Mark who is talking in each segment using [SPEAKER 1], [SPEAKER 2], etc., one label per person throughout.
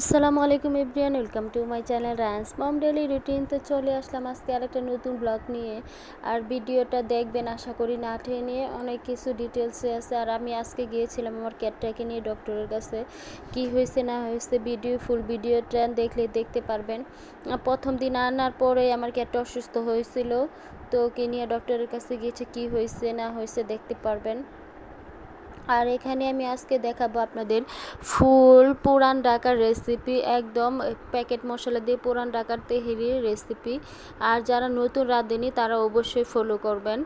[SPEAKER 1] আসসালামু আলাইকুম everyone welcome to my channel Ran's mom daily routine. তো চলে আসলাম আজকে আরেকটা নতুন ব্লগ নিয়ে। আর ভিডিওটা দেখবেন, আশা করি না টেনে অনেক কিছু ডিটেলসে আছে। আর আমি আজকে গিয়েছিলাম আমার ক্যাটটাকে নিয়ে ডক্টরের কাছে। কি হয়েছে, না হয়েছে ভিডিও ফুল ভিডিওটা দেখলে দেখতে পারবেন। প্রথম দিন আনার পরে আমার ক্যাটটা অসুস্থ হয়েছিল। তো ওকে নিয়ে ডক্টরের কাছে গিয়েছে, কি হয়েছে, না হয়েছে দেখতে পারবেন। আর এখানে আমি আজকে দেখাবো আপনাদের ফুল পুরান ঢাকার রেসিপি একদম প্যাকেট মশলা দিয়ে পুরান ঢাকার তেহেরির রেসিপি আর যারা নতুন রাঁধেনি, তারা অবশ্যই ফলো করবেন।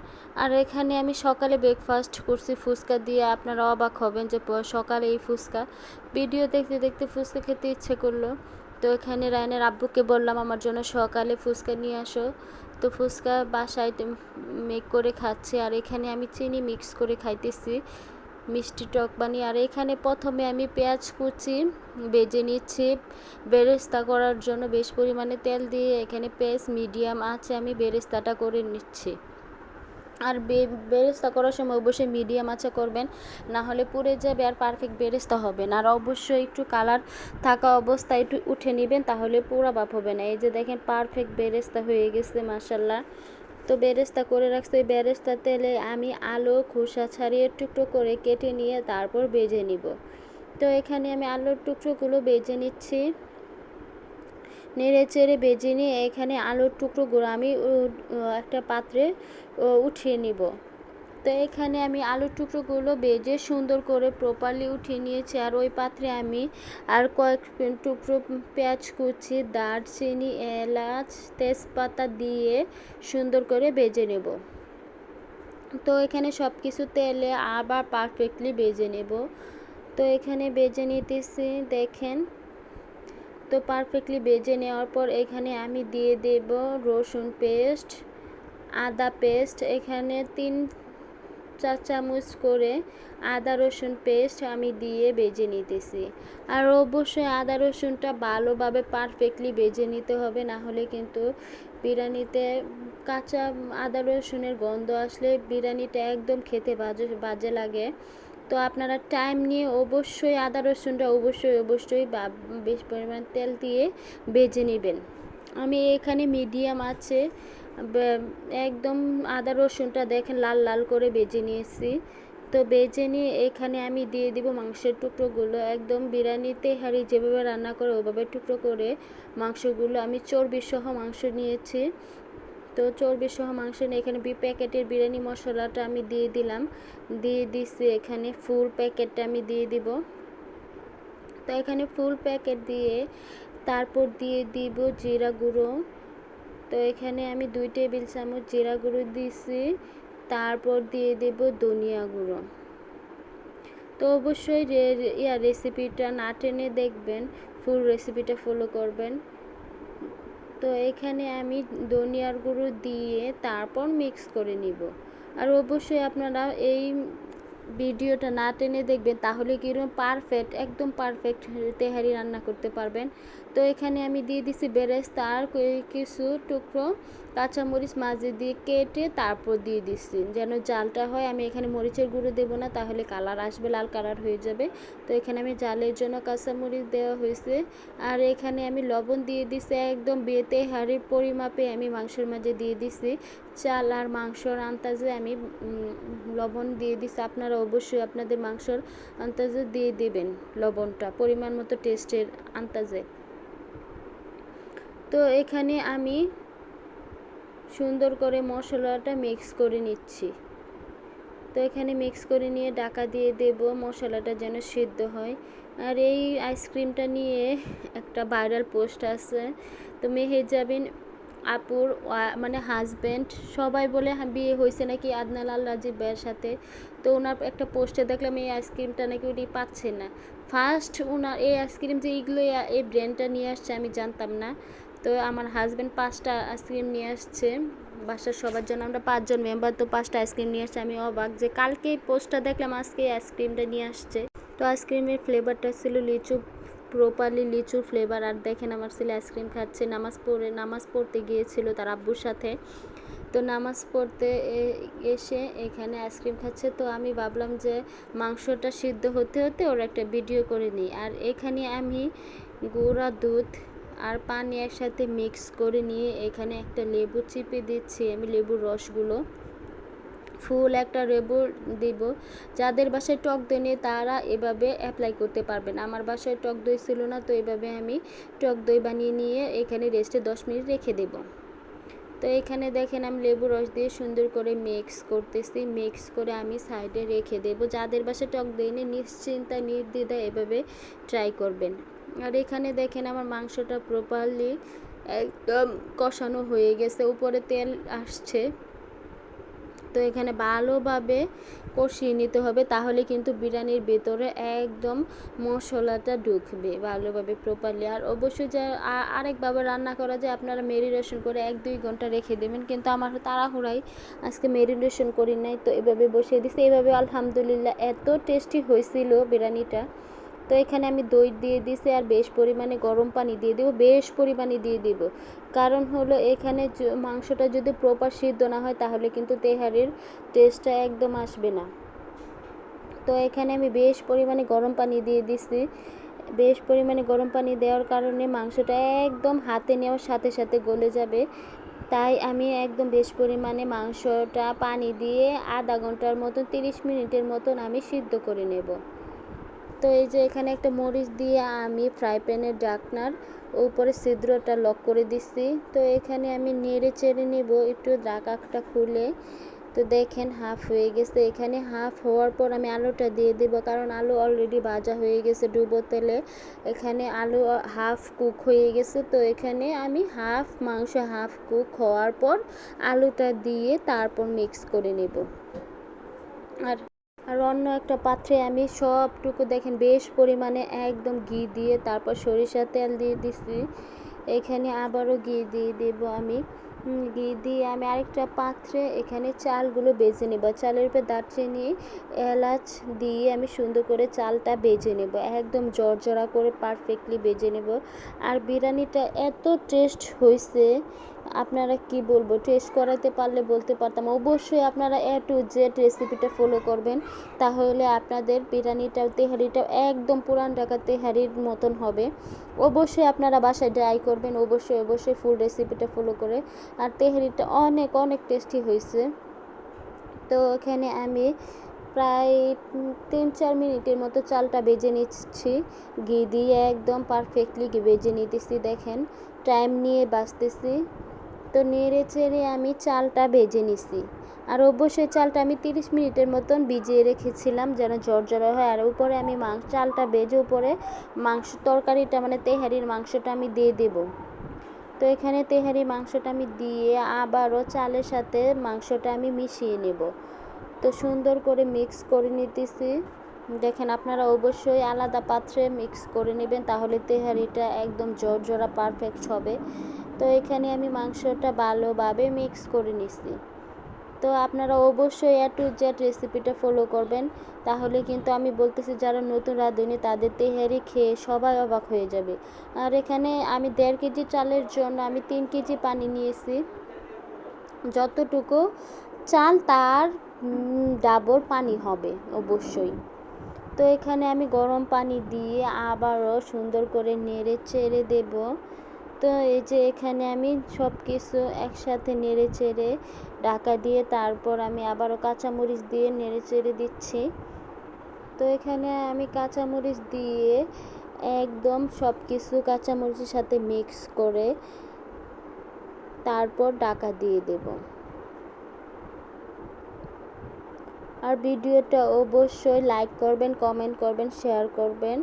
[SPEAKER 1] আর এখানে আমি সকালে ব্রেকফাস্ট করছি ফুচকা দিয়ে। আপনারা অবাক হবেন যে সকালে এই ফুচকা। ভিডিও দেখতে দেখতে ফুচকা খেতে ইচ্ছে করল। তো এখানে রায়নের আব্বুকে বললাম, আমার জন্য সকালে ফুচকা নিয়ে আসো। তো ফুচকা বাসায় মেক করে খাচ্ছে। আর এখানে আমি চিনি মিক্স করে খাইতেছি। মিষ্টি টক বানিয়ে, আর এখানে প্রথমে আমি পেঁয়াজ কুচি বেজে নিচ্ছি। বেরেস্তা করার জন্য বেশ পরিমাণে তেল দিয়ে এখানে পেঁয়াজ মিডিয়াম আছে আমি বেরেস্তাটা করে নিচ্ছি। আর বেরেস্তা করার সময় অবশ্যই মিডিয়াম আঁচে করবেন, না হলে পুড়ে যাবে আর পারফেক্ট বেরেস্তা হবে না। আর অবশ্যই একটু কালার থাকা অবস্থায় একটু উঠে নেবেন, তাহলে পুরা বাপ হবে না। এই যে দেখেন পারফেক্ট বেরেস্তা হয়ে গেছে মাসাল্লাহ তো বেরেস্তা করে রাখছি, ওই বেরেস্তা তেলে আমি আলু, খোসা ছাড়িয়ে টুকরো করে কেটে নিয়ে তারপর বেজে নিব। তো এখানে আমি আলুর টুকরোগুলো বেজে নিচ্ছি। নেড়ে চেড়ে বেজে নিয়ে এখানে আলুর টুকরোগুলো আমি একটা পাত্রে উঠিয়ে নিব। তো এখানে আমি আলুর টুকরোগুলো বেজে সুন্দর করে প্রপারলি উঠিয়ে নিয়েছি। আর ওই পাত্রে আমি আর কয়েক টুকরো পেঁয়াজ কুচি, দারচিনি, এলাচ, তেজপাতা দিয়ে সুন্দর করে বেজে নেব। তো এখানে সব কিছু তেলে আবার পারফেক্টলি বেজে নেব। তো এখানে বেজে নিতেছি, দেখেন। তো পারফেক্টলি বেজে নেওয়ার পর এখানে আমি দিয়ে দেব রসুন পেস্ট, আদা পেস্ট। এখানে তিন চা চামচ করে আদা রসুন পেস্ট আমি দিয়ে বেজে নিতেছি। আর অবশ্যই আদা রসুনটা ভালোভাবে পারফেক্টলি বেজে নিতে হবে, না হলে কিন্তু বিরিয়ানিতে কাঁচা আদা রসুনের গন্ধ আসলে বিরিয়ানিটা একদম খেতে বাজে বাজে লাগে। তো আপনারা টাইম নিয়ে অবশ্যই আদা রসুনটা অবশ্যই অবশ্যই বেশ পরিমাণ তেল দিয়ে বেজে নেবেন। আমি এখানে মিডিয়াম আছে একদম আদা রসুনটা দেখেন লাল লাল করে বেজে নিয়েছি। তো বেজে নিয়ে এখানে আমি দিয়ে দিব মাংসের টুকরোগুলো। একদম বিরিয়ানিতে হাড়ি যেভাবে রান্না করে ওভাবে টুকরো করে মাংসগুলো আমি চর্বি সহ মাংস নিয়েছি। তো চর্বি সহ মাংস নিয়ে এখানে বি প্যাকেটের বিরিয়ানি মশলাটা আমি দিয়ে দিলাম। দিয়ে দিছি এখানে ফুল প্যাকেটটা আমি দিয়ে দিব। তো এখানে ফুল প্যাকেট দিয়ে তারপর দিয়ে দিব জিরা গুঁড়ো। তো এখানে আমি দুই টেবিল চামচ জিরা গুঁড়ো দিয়েছি, তারপর দিয়ে দেব ধনিয়া গুঁড়ো। তো অবশ্যই ইয়া রেসিপিটা না টেনে দেখবেন ফুল রেসিপিটা ফলো করবেন। তো এখানে আমি ধনিয়ার গুঁড়ো দিয়ে তারপর মিক্স করে নিব। আর অবশ্যই আপনারা এই ভিডিওটা না টেনে দেখবেন, তাহলে কীরকম পারফেক্ট একদম পারফেক্ট তেহারি রান্না করতে পারবেন। তো এখানে আমি দিয়ে দিছি বেরেস্তা আর কিছু টুকরো কাঁচামরিচ মাঝে দিয়ে কেটে তারপর দিয়ে দিচ্ছি যেন জালটা হয়, আমি এখানে মরিচের গুঁড়ো দেবো না, তাহলে কালার আসবে, লাল কালার হয়ে যাবে। তো এখানে আমি জালের জন্য কাঁচামরিচ দেওয়া হয়েছে। আর এখানে আমি লবণ দিয়ে দিছি, একদম বেতে হাড়ির পরিমাপে আমি মাংসের মাঝে দিয়ে দিছি। চাল আর মাংসর আন্তাজে আমি লবণ দিয়ে দিছি। আপনারা অবশ্যই আপনাদের মাংসর আন্তাজে দিয়ে দেবেন লবণটা, পরিমাণ মতো টেস্টের আন্তাজে তো এখানে আমি সুন্দর করে মশলাটা মিক্স করে নিচ্ছি। তো এখানে মিক্স করে নিয়ে ডাকা দিয়ে দেব, মশলাটা যেন সিদ্ধ হয়। আর এই আইসক্রিমটা নিয়ে একটা ভাইরাল পোস্ট আছে। তো মেহেজাবিন আপুর মানে হাজব্যান্ড সবাই বলে বিয়ে হয়েছে নাকি আদনালাল রাজীব ভাইয়ের সাথে। তো ওনার একটা পোস্টে দেখলাম, এই আইসক্রিমটা নাকি উনি পাচ্ছে না। ফার্স্ট ওনার এই আইসক্রিম যে এইগুলো এই ব্র্যান্ডটা নিয়ে আসছে, আমি জানতাম না। তো আমার হাজব্যান্ড পাঁচটা আইসক্রিম নিয়ে আসছে। বাসার সবার জন্য আমরা পাঁচজন মেম্বার তো পাঁচটা আইসক্রিম নিয়ে আসছে। আমি অবাক যে কালকে পোস্টটা দেখলাম, আজকে আইসক্রিমটা নিয়ে আসছে। তো আইসক্রিমের ফ্লেভারটা ছিল লিচু প্রপারলি লিচুর ফ্লেভার আর দেখেন আমার ছেলে আইসক্রিম খাচ্ছে। নামাজ পড়ে, নামাজ পড়তে গিয়েছিল তার আব্বুর সাথে। তো নামাজ পড়তে এসে এখানে আইসক্রিম খাচ্ছে। তো আমি ভাবলাম যে মাংসটা সিদ্ধ হতে হতে ওর একটা ভিডিও করে নিই। আর এখানে আমি গুঁড়া দুধ আর পানি একসাথে মিক্স করে নিয়ে এখানে একটা লেবু চিপে দিচ্ছি আমি, লেবুর রসগুলো। ফুল একটা লেবু দিব। যাদের বাসায় টক দই নেই, তারা এভাবে অ্যাপ্লাই করতে পারবেন আমার বাসায় টক দই ছিল না, তো এভাবে আমি টক দই বানিয়ে নিয়ে এখানে রেস্টে দশ মিনিট রেখে দেবো। তো এখানে দেখেন আমি লেবু রস দিয়ে সুন্দর করে মিক্স করতেছি। মিক্স করে আমি সাইডে রেখে দেবো। যাদের বাসায় টক দিনে নিশ্চিন্তা নির্দ্বিধায় এভাবে ট্রাই করবেন। আর এখানে দেখেন আমার মাংসটা প্রপারলি একদম কষানো হয়ে গেছে। উপরে তেল আসছে। তো এখানে ভালোভাবে কষিয়ে নিতে হবে, তাহলে কিন্তু বিরিয়ানির ভেতরে একদম মশলাটা ঢুকবে ভালোভাবে প্রপারলি আর অবশ্যই যে আরেকভাবে রান্না করা যায়, আপনারা মেরিনেশন করে এক দুই ঘণ্টা রেখে দেবেন, কিন্তু আমার তাড়াহুড়াই আজকে মেরিনেশন করি নাই, তো এভাবে বসিয়ে দিছি। এভাবে আলহামদুলিল্লাহ এত টেস্টি হয়েছিল বিরিয়ানিটা। তো এখানে আমি দই দিয়ে দিছি আর বেশ পরিমাণে গরম পানি দিয়ে দেবো, বেশ পরিমাণে দিয়ে দিব। কারণ হলো এখানে মাংসটা যদি প্রপার সিদ্ধ না হয় তাহলে কিন্তু তেহারির টেস্টটা একদম আসবে না। তো এখানে আমি বেশ পরিমাণে গরম পানি দিয়ে দিছি। বেশ পরিমাণে গরম পানি দেওয়ার কারণে মাংসটা একদম হাতে নেওয়ার সাথে সাথে গলে যাবে। তাই আমি একদম বেশ পরিমাণে মাংসটা পানি দিয়ে আধা ঘণ্টার মতন, তিরিশ মিনিটের মতন আমি সিদ্ধ করে নেব। তো এই যে এখানে একটা মরিচ দিয়ে আমি ফ্রাই প্যানের ডাকনার উপরে ছিদ্রটা লক করে দিচ্ছি তো এখানে আমি নেড়ে চেড়ে নেব, একটু ডাকাটা খুলে। তো দেখেন হাফ হয়ে গেছে। এখানে হাফ হওয়ার পর আমি আলুটা দিয়ে দেব, কারণ আলু অলরেডি ভাজা হয়ে গেছে ডুবো তেলে। এখানে আলু হাফ কুক হয়ে গেছে। তো এখানে আমি হাফ মাংস হাফ কুক হওয়ার পর আলুটা দিয়ে তারপর মিক্স করে নেব। আর আর অন্য একটা পাত্রে আমি সবটুকু দেখেন, বেশ পরিমাণে একদম ঘি দিয়ে তারপর সরিষা তেল দিয়ে দিছি। এখানে আবারও ঘি দিয়ে দেব আমি। ঘি দিয়ে আমি আরেকটা পাত্রে এখানে চালগুলো বেজে নেব। চালের উপরে দারচিনি, এলাচ দিয়ে আমি সুন্দর করে চালটা বেজে নেব। একদম জর্জরা করে পারফেক্টলি বেজে নেব। আর বিরিয়ানিটা এত টেস্ট হয়েছে আপনারা কি বলব? টেস্ট করাতে পারলে বলতে পারতাম। অবশ্যই আপনারা এ টু জেড রেসিপিটা ফলো করবেন। তাহলে আপনাদের বিরিয়ানিটাও, তেহারিটাও একদম পুরান ঢাকা তেহারির মতন হবে। অবশ্যই আপনারা বাসায় ট্রাই করবেন। অবশ্যই অবশ্যই ফুল রেসিপিটা ফলো করে। আর তেহারিটা অনেক অনেক টেস্টি হয়েছে। তো এখানে আমি প্রায় তিন, চার মিনিটের মতো চালটা বেজে নিচ্ছি। ঘি দিয়ে একদম পারফেক্টলি বেজে নিতেছি, দেখেন। টাইম নিয়ে বাঁচতেছি। তো নেড়ে চেড়ে আমি চালটা ভেজে নিছি। আর অবশ্যই চালটা আমি তিরিশ মিনিটের মতন ভিজিয়ে রেখেছিলাম যেন জর্জরা হয়। আর উপরে আমি মাংস চালটা ভেজে উপরে মাংস তরকারিটা মানে তেহারির মাংসটা আমি দিয়ে দেব। তো এখানে তেহারি মাংসটা আমি দিয়ে আবারও চালের সাথে মাংসটা আমি মিশিয়ে নেব। তো সুন্দর করে মিক্স করে নিতেছি। দেখেন আপনারা অবশ্যই আলাদা পাত্রে মিক্স করে নেবেন, তাহলে তেহারিটা একদম জোরজোড়া পারফেক্ট হবে। তো এখানে আমি মাংসটা ভালোভাবে মিক্স করে নিছি। তো আপনারা অবশ্যই এ টু জেড রেসিপিটা ফলো করবেন। তাহলে কিন্তু আমি বলতেছি, যারা নতুন রাঁধুনি, তাদের তেহারি খেয়ে সবাই অবাক হয়ে যাবে। আর এখানে আমি দেড় কেজি চালের জন্য আমি তিন কেজি পানি নিয়েছি। যতটুকু চাল, তার ডাবল পানি হবে, অবশ্যই। তো এখানে আমি গরম পানি দিয়ে আবারও সুন্দর করে নেড়ে চেড়ে দেব। তো এই যে এখানে আমি সব কিছু একসাথে নেড়ে চেড়ে ঢাকা দিয়ে তারপর আমি আবারও কাঁচামরিচ দিয়ে নেড়ে চেড়ে দিচ্ছি। তো এখানে আমি কাঁচামরিচ দিয়ে একদম সব কিছু কাঁচামরিচের সাথে মিক্স করে তারপর ডাকা দিয়ে দেব। আর ভিডিওটা অবশ্যই লাইক করবেন, কমেন্ট করবেন, শেয়ার করবেন।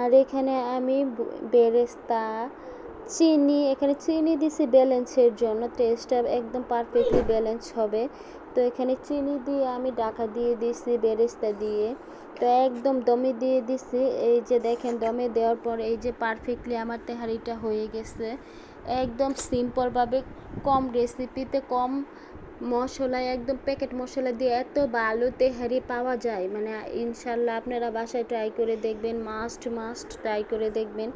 [SPEAKER 1] আর এখানে আমি বেরেস্তা চিনি, এখানে চিনি দিছি ব্যালেন্সের জন্য টেস্টটা একদম পারফেক্টলি ব্যালেন্স হবে। তো এখানে চিনি দিয়ে আমি ডাকা দিয়ে দিছি, বেরেস্তা দিয়ে। তো একদম দমে দিয়ে দিছি, এই যে দেখেন দমে দেওয়ার পর এই যে পারফেক্টলি আমার তেহারিটা হয়ে গেছে। একদম সিম্পলভাবে কম রেসিপিতে কম মশলায় একদম প্যাকেট মশলা দিয়ে এত ভালো তেহারি পাওয়া যায়। মানে ইনশাল্লাহ আপনারা বাসায় ট্রাই করে দেখবেন মাস্ট মাস্ট ট্রাই করে দেখবেন।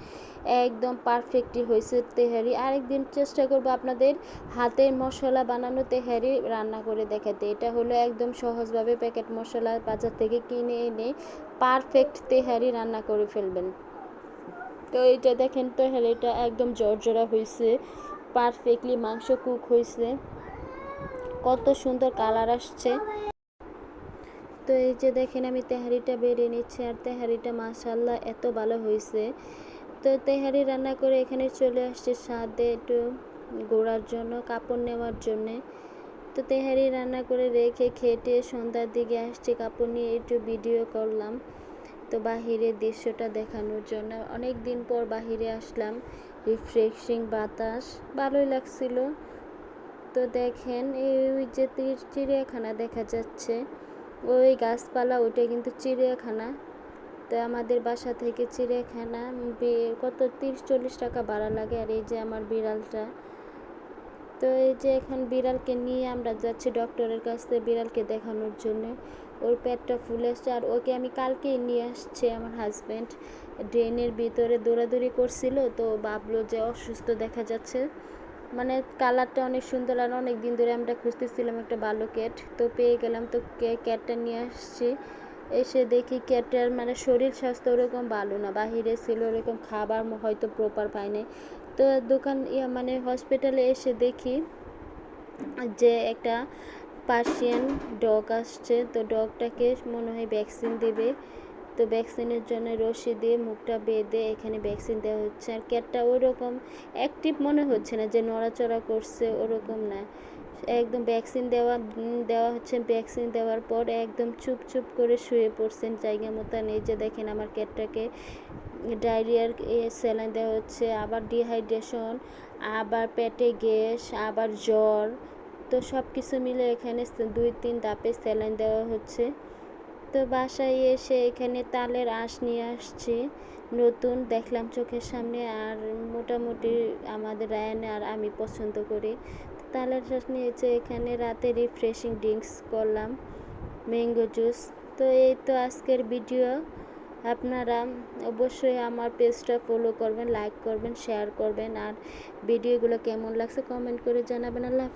[SPEAKER 1] একদম পারফেক্টই হয়েছে তেহারি। আরেকদিন চেষ্টা করব আপনাদের হাতের মশলা বানানো তেহারি রান্না করে দেখাতে। এটা হলো একদম সহজভাবে প্যাকেট মশলা বাজার থেকে কিনে এনে পারফেক্ট তেহারি রান্না করে ফেলবেন। তো এটা দেখেন তো এটা একদম জর্জরা হয়েছে। পারফেক্টলি মাংস কুক হয়েছে। কত সুন্দর কালার আসছে। তো এই যে দেখেন আমি তেহারিটা বেরিয়ে নিচ্ছি, আর তেহারিটা মাশাল্লাহ এত ভালো হয়েছে। তো তেহারি রান্না করে এখানে চলে আসছে স্বাদে একটু গোড়ার জন্য, কাপড় নেওয়ার জন্যে। তো তেহারি রান্না করে রেখে খেটে সন্ধ্যার দিকে আসছি, কাপড় নিয়ে একটু ভিডিও করলাম। তো বাহিরের দৃশ্যটা দেখানোর জন্য। অনেক দিন পর বাহিরে আসলাম রিফ্রেশিং বাতাস, ভালোই লাগছিল। তো দেখেন, এই যে চিড়িয়াখানা দেখা যাচ্ছে। ওই গাছপালা, ওইটা কিন্তু চিড়িয়াখানা। তো আমাদের বাসা থেকে চিড়িয়াখানা কত, তিরিশ, চল্লিশ টাকা ভাড়া লাগে আর এই যে আমার বিড়ালটা। তো এই যে এখন বিড়ালকে নিয়ে আমরা যাচ্ছি ডক্টরের কাছ বিড়ালকে দেখানোর জন্য। ওর পেটটা ফুলে আসছে আর ওকে আমি কালকেই নিয়ে আসছি আমার হাজব্যান্ড ড্রেনের ভিতরে দৌড়াদৌড়ি করছিল, তো ভাবলো যে অসুস্থ দেখা যাচ্ছে। মানে কালারটা অনেক সুন্দর আর অনেক দিন ধরে আমরা খুঁজতেছিলাম একটা ভালো ক্যাট তো পেয়ে গেলাম, তো ক্যাটটা নিয়ে আসছি। এসে দেখি ক্যাটের মানে শরীর স্বাস্থ্য ওরকম ভালো না, বাহিরে ছিল ওরকম খাবার হয়তো প্রপার পায়নি তো দোকান, ইয়া মানে হসপিটালে এসে দেখি যে একটা পার্সিয়ান ডগ আসছে, তো ডগটাকে মনে হয় ভ্যাকসিন দেবে। তো ভ্যাকসিনের জন্য রশি দিয়ে মুখটা বেঁধে এখানে ভ্যাকসিন দেওয়া হচ্ছে। আর ক্যাটটা ওরকম অ্যাক্টিভ মনে হচ্ছে না যে নড়াচড়া করছে, ওরকম না। একদম ভ্যাকসিন দেওয়া দেওয়া হচ্ছে। ভ্যাকসিন দেওয়ার পর একদম চুপ চুপ করে শুয়ে পড়ছেন জায়গা মতো। নেই যে দেখেন আমার ক্যাটটাকে ডায়রিয়ার স্যালাইন দেওয়া হচ্ছে। আবার ডিহাইড্রেশন আবার পেটে গ্যাস, আবার জ্বর। তো সব কিছু মিলে এখানে দুই, তিন ধাপে স্যালাইন দেওয়া হচ্ছে। তো বাসায় এসে এখানে তালের আঁশ নিয়ে আসছি। নতুন দেখলাম চোখের সামনে আর মোটামুটি আমাদের রায়ানে আর আমি পছন্দ করি। তালের আঁশ নিয়েছে এখানে রাতে রিফ্রেশিং ড্রিঙ্কস করলাম ম্যাঙ্গো জুস তো এই তো আজকের ভিডিও আপনারা অবশ্যই আমার পেজটা ফলো করবেন লাইক করবেন শেয়ার করবেন। আর ভিডিওগুলো কেমন লাগছে কমেন্ট করে জানাবেন। আল্লাহ